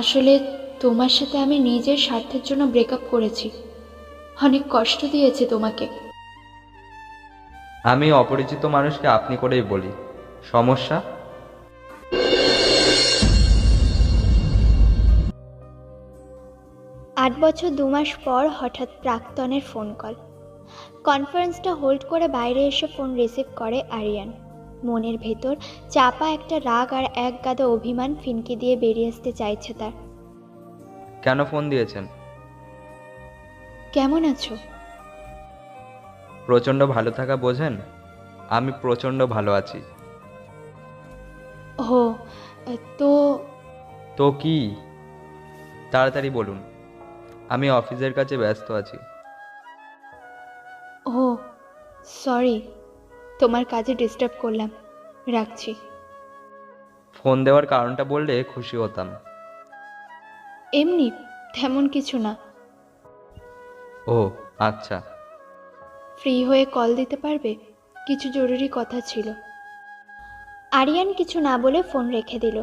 আসলে তোমার সাথে আমি নিজের স্বার্থের জন্য ব্রেকআপ করেছি। অনেক কষ্ট দিয়েছে তোমাকে। আমি অপরিচিত মানুষকে আপনি করেই বলি। সমস্যা? আট বছর দু মাস পর হঠাৎ প্রাক্তনের ফোন কল কনফারেন্সটা হোল্ড করে বাইরে এসে ফোন রিসিভ করে আরিয়ান। মনের ভেতর চাপা একটা রাগ আর এক গাদা অভিমান ফিনকি দিয়ে বেরিয়ে আসতে চাইছে তার। কেন ফোন দিয়েছেন? কেমন আছো? প্রচণ্ড ভালো থাকা বোঝেন? আমি প্রচণ্ড ভালো আছি। ও তো তো কি? তাড়াতাড়ি বলুন। আমি অফিসের কাছে ব্যস্ত আছি। ও সরি। তোমার কাজে ডিস্টার্ব করলাম। রাখছি। ফোন দেওয়ার কারণটা বললে খুশি হতাম। এমনি তেমন কিছু না। ও আচ্ছা। ফ্রি হয়ে কল দিতে পারবে? কিছু জরুরি কথা ছিল। আরিয়ান কিছু না বলে ফোন রেখে দিল।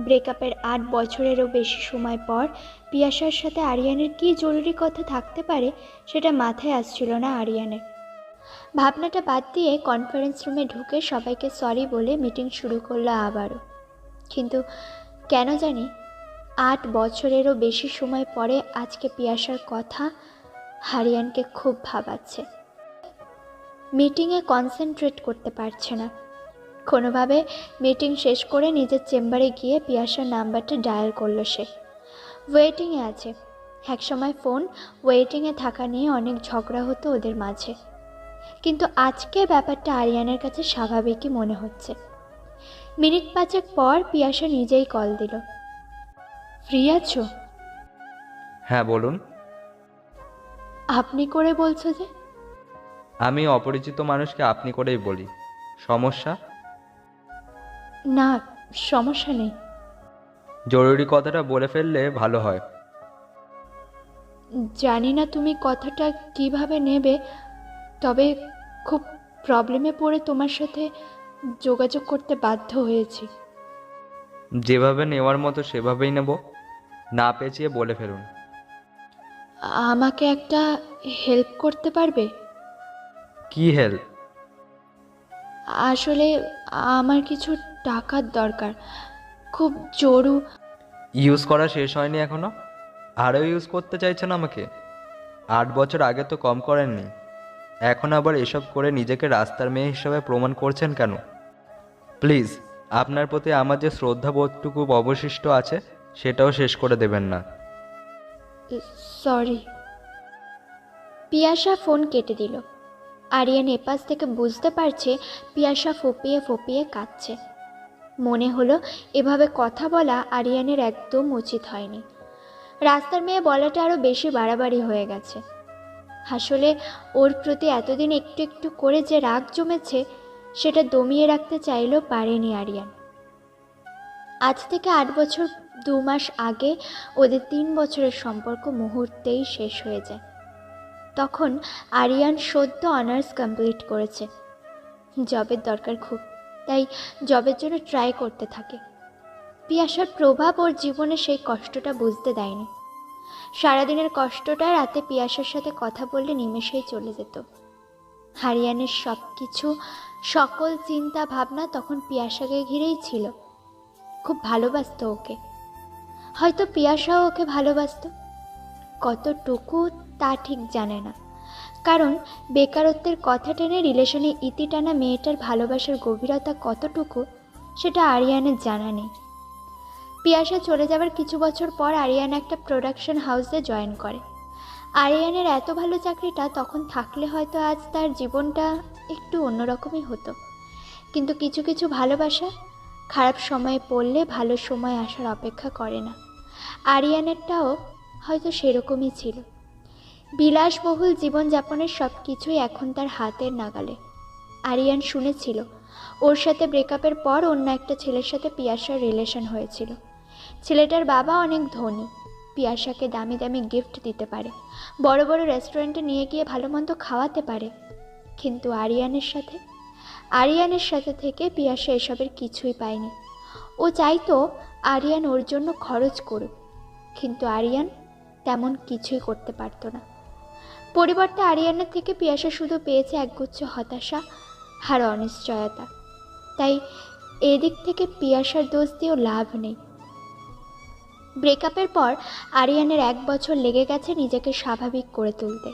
ব্রেকআপের আট বছরেরও বেশি সময় পর পিয়াসার সাথে আরিয়ানের কী জরুরি কথা থাকতে পারে সেটা মাথায় আসছিল না আরিয়ানের। ভাবনাটা বাদ দিয়ে কনফারেন্স রুমে ঢুকে সবাইকে সরি বলে মিটিং শুরু করল আবারও। কিন্তু কেন জানি আট বছরেরও বেশি সময় পরে আজকে পিয়াসার কথা হারিয়ানকে খুব ভাবাচ্ছে। মিটিংয়ে কনসেন্ট্রেট করতে পারছে না। কোনোভাবে মিটিং শেষ করে নিজের চেম্বারে গিয়ে পিয়াসার নাম্বারটা ডায়াল করল সে। ওয়েটিংয়ে আছে। একসময় ফোন ওয়েটিংয়ে থাকা নিয়ে অনেক ঝগড়া হতো ওদের মাঝে। কিন্তু আজকে ব্যাপারটা আরিয়ানের কাছে স্বাভাবিকই মনে হচ্ছে। মিনিট পাঁচেক পর পিয়াসা নিজেই কল দিল। ফ্রি আছো? হ্যাঁ বলুন। আপনি করে বলছো যে? আমি অপরিচিত মানুষকে আপনি করেই বলি। সমস্যা? না সমস্যা নেই। জরুরি কথাটা বলে ফেললে ভালো হয়। জানি না তুমি কথাটা কীভাবে নেবে। তবে খুব প্রবলেমে পড়ে তোমার সাথে যোগাযোগ করতে বাধ্য হয়েছি। যেভাবে নেওয়ার মতো সেভাবেই নেব। না পেঁচিয়ে বলে ফেলুন। আমাকে একটা হেল্প করতে পারবে? কি হেল্প? আসলে আমার কিছু টাকার দরকার। খুব জরু ইউজ করা শেষ হয়নি এখনও? আরও ইউজ করতে চাইছেন আমাকে? আট বছর আগে তো কম করেননি। এখন আবার এসব করে নিজেকে রাস্তার মেয়ে হিসাবে প্রমাণ করছেন কেন? প্লিজ, আপনার প্রতি আমার যে শ্রদ্ধাবোধটুকু অবশিষ্ট আছে, সেটাও শেষ করে দেবেন না। সরি। পিয়াসা ফোন কেটে দিল। আরিয়ান এপাশ থেকে বুঝতে পারছে পিয়াসা ফোপিয়ে ফোপিয়ে কাঁদছে। মনে হলো এভাবে কথা বলা আরিয়ানের একদম উচিত হয়নি। রাস্তার মেয়ে বলাটা আরও বেশি বাড়াবাড়ি হয়ে গেছে। আসলে ওর প্রতি এতদিন একটু একটু করে যে রাগ জমেছে, সেটা দমিয়ে রাখতে চাইলেও পারেনি আরিয়ান। আজ থেকে আট বছর, দু মাস আগে ওদের তিন বছরের সম্পর্ক মুহূর্তেই শেষ হয়ে যায়। তখন আরিয়ান সদ্য অনার্স কমপ্লিট করেছে। জবের দরকার খুব, তাই জবের জন্য ট্রাই করতে থাকে। পিয়াসার প্রভাব ওর জীবনে সেই কষ্টটা বুঝতে দেয়নি। সারাদিনের কষ্টটা রাতে পিয়াসার সাথে কথা বললে নিমেষেই চলে যেত। হারিয়ানের সব কিছু সকল চিন্তা, ভাবনা তখন পিয়াসাকে ঘিরেই ছিল। খুব ভালোবাসতো ওকে। হয়তো পিয়াসাও ওকে ভালোবাসতো। কতটুকু তা ঠিক জানে না। কারণ বেকারত্বের কথা টেনে রিলেশনে ইতি টানা মেয়েটার ভালোবাসার গভীরতা কতটুকু, সেটা আরিয়ানের জানা নেই। পিয়াসা চলে যাবার কিছু বছর পর আরিয়ান একটা প্রোডাকশন হাউসে জয়েন করে। আরিয়ানের এত ভালো চাকরিটা তখন থাকলে হয়তো আজ তার জীবনটা একটু অন্যরকমই হতো। কিন্তু কিছু কিছু ভালোবাসা খারাপ সময়ে পড়লে ভালো সময় আসার অপেক্ষা করে না। আরিয়ানেরটাও হয়তো সেরকমই ছিল। বিলাসবহুল জীবনযাপনের সব কিছুই এখন তার হাতের নাগালে। আরিয়ান শুনেছিল, ওর সাথে ব্রেকআপের পর অন্য একটা ছেলের সাথে পিয়াসার রিলেশন হয়েছিল। ছেলেটার বাবা অনেক ধনী। পিয়াসাকে দামি দামি গিফট দিতে পারে। বড় বড় রেস্টুরেন্টে নিয়ে গিয়ে ভালো মন্দ খাওয়াতে পারে। কিন্তু আরিয়ানের সাথে? আরিয়ানের সাথে থেকে পিয়াসা এসবের কিছুই পায়নি। ও চাইতো আরিয়ান ওর জন্য খরচ করুক। কিন্তু আরিয়ান তেমন কিছুই করতে পারতো না। পরিবর্তে আরিয়ানের থেকে পিয়াসা শুধু পেয়েছে একগুচ্ছ হতাশা আর অনিশ্চয়তা। তাই এদিক থেকে পিয়াসার দোষ দিয়েও লাভ নেই। ব্রেকআপের পর আরিয়ানের এক বছর লেগে গেছে নিজেকে স্বাভাবিক করে তুলতে।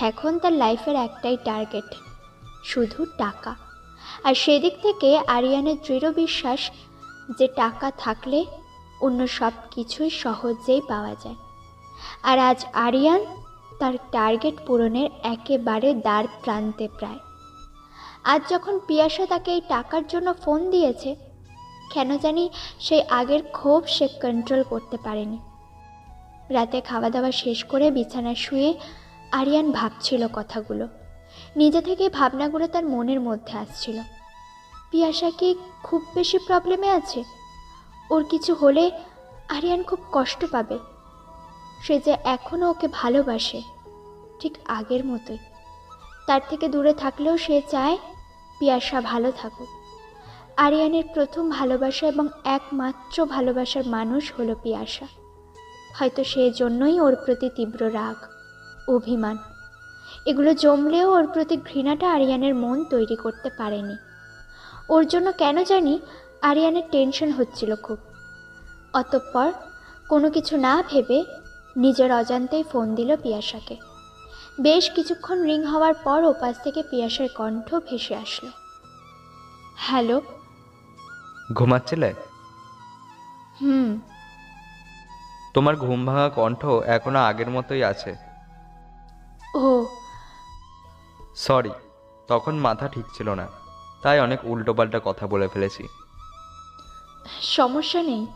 এখন তার লাইফের একটাই টার্গেট, শুধু টাকা। আর সেদিক থেকে আরিয়ানের দৃঢ় বিশ্বাস যে টাকা থাকলে অন্য সব কিছুই সহজেই পাওয়া যায়। আর আজ আরিয়ান তার টার্গেট পূরণের একেবারে দ্বার প্রান্তে প্রায়। আজ যখন পিয়াসা তাকে এই টাকার জন্য ফোন দিয়েছে কেন জানি সেই আগের ক্ষোভ সে কন্ট্রোল করতে পারেনি। রাতে খাওয়া দাওয়া শেষ করে বিছানায় শুয়ে আরিয়ান ভাবছিল কথাগুলো। নিজে থেকে ভাবনাগুলো তার মনের মধ্যে আসছিল। পিয়াসা কি খুব বেশি প্রবলেমে আছে? ওর কিছু হলে আরিয়ান খুব কষ্ট পাবে। সে যে এখনও ওকে ভালোবাসে, ঠিক আগের মতোই। তার থেকে দূরে থাকলেও সে চায় পিয়াসা ভালো থাকুক। আরিয়ানের প্রথম ভালোবাসা এবং একমাত্র ভালোবাসার মানুষ হলো পিয়াসা। হয়তো সে জন্যই ওর প্রতি তীব্র রাগ, অভিমান। এগুলো জমলেও ওর প্রতি ঘৃণাটা আরিয়ানের মন তৈরি করতে পারেনি। ওর জন্য কেন জানি আরিয়ানের টেনশন হচ্ছিল খুব। অতঃপর কোনো কিছু না ভেবে নিজের অজান্তেই ফোন দিল পিয়াসাকে। বেশ কিছুক্ষণ রিং হওয়ার পর ওপাশ থেকে পিয়াসার কণ্ঠ ভেসে আসলো। হ্যালো ঘুমাচ্ছিলে? হুম। তোমার ঘুম ভাঙা কণ্ঠ এখনও আগের মতোই আছে। ও। সরি তখন মাথা ঠিক ছিল না তাই অনেক উল্টোপাল্টা কথা বলে ফেলেছি। সমস্যা নেই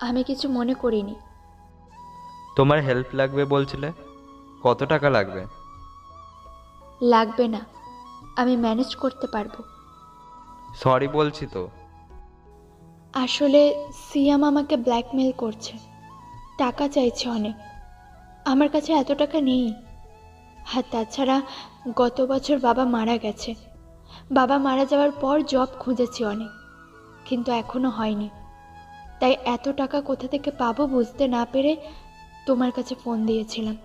আমি কিছু মনে করিনি। তোমার হেল্প লাগবে বলছিলে? কত টাকা লাগবে? লাগবে না আমি ম্যানেজ করতে পারব। সরি বলছি তো। আসলে সিয়াম আমাকে ব্ল্যাকমেল করছে। টাকা চাইছে অনেক। আমার কাছে এত টাকা নেই। আর তাছাড়া গত বছর বাবা মারা গেছে। বাবা মারা যাওয়ার পর জব খুঁজেছি অনেক কিন্তু এখনও হয়নি। তাই এত টাকা কোথা থেকে পাবো বুঝতে না পেরে তোমার কাছে ফোন দিয়েছিলাম।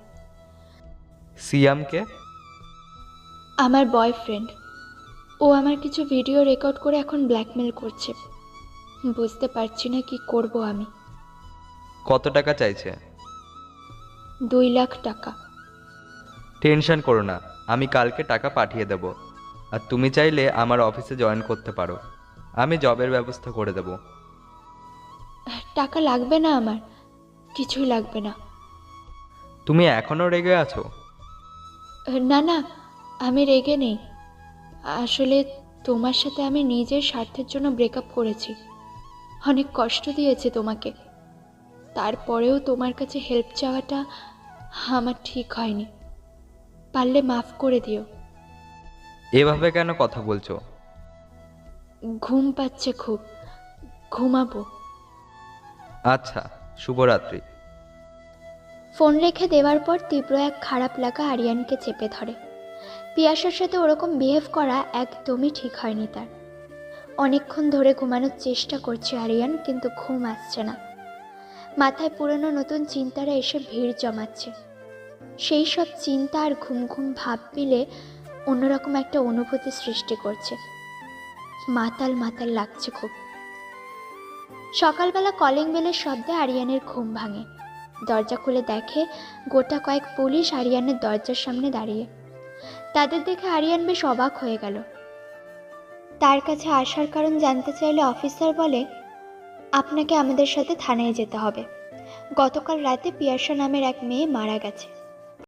সিয়ামকে? আমার বয়ফ্রেন্ড। ও আমার কিছু ভিডিও রেকর্ড করে এখন ব্ল্যাকমেল করছে। বুঝতে পারছি না কি করব আমি। কত টাকা চাইছে? দুই লাখ টাকা। টেনশন করো না আমি কালকে টাকা পাঠিয়ে দেব। আর তুমি চাইলে আমার অফিসে জয়েন করতে পারো। আমি জবের ব্যবস্থা করে দেব। টাকা লাগবে না আমার কিছুই লাগবে না। তুমি এখনও রেগে আছো? না না আমি রেগে নেই। আসলে তোমার সাথে আমি নিজের স্বার্থের জন্য ব্রেকআপ করেছি। অনেক কষ্ট দিয়েছে তোমাকে। তারপরেও তোমার কাছে হেল্প চাওয়াটা আমার ঠিক হয়নি। পারলে মাফ করে দিও। এভাবে কেন কথা বলছো? ঘুম পাচ্ছে খুব। ঘুমাবো। আচ্ছা শুভরাত্রি। ফোন রেখে দেওয়ার পর তীব্র এক খারাপ লাগা আরিয়ানকে চেপে ধরে। পিয়াসার সাথে ওরকম বিহেভ করা একদমই ঠিক হয়নি তার। অনেকক্ষণ ধরে ঘুমানোর চেষ্টা করছে আরিয়ান, কিন্তু ঘুম আসছে না। মাথায় পুরনো নতুন চিন্তারা এসে ভিড় জমাচ্ছে। সেই সব চিন্তা আর ঘুম ঘুম ভাব মিলে অন্যরকম একটা অনুভূতি সৃষ্টি করছে। মাতাল মাতাল লাগছে খুব। সকালবেলা কলিং বেলের শব্দে আরিয়ানের ঘুম ভাঙে। দরজা খুলে দেখে গোটা কয়েক পুলিশ আরিয়ানের দরজার সামনে দাঁড়িয়ে। তাদের দেখে আরিয়ান বেশ অবাক হয়ে গেল। তার কাছে আসার কারণ জানতে চাইলে অফিসার বলে, আপনাকে আমাদের সাথে থানায় যেতে হবে। গতকাল রাতে পিয়াসা নামের এক মেয়ে মারা গেছে।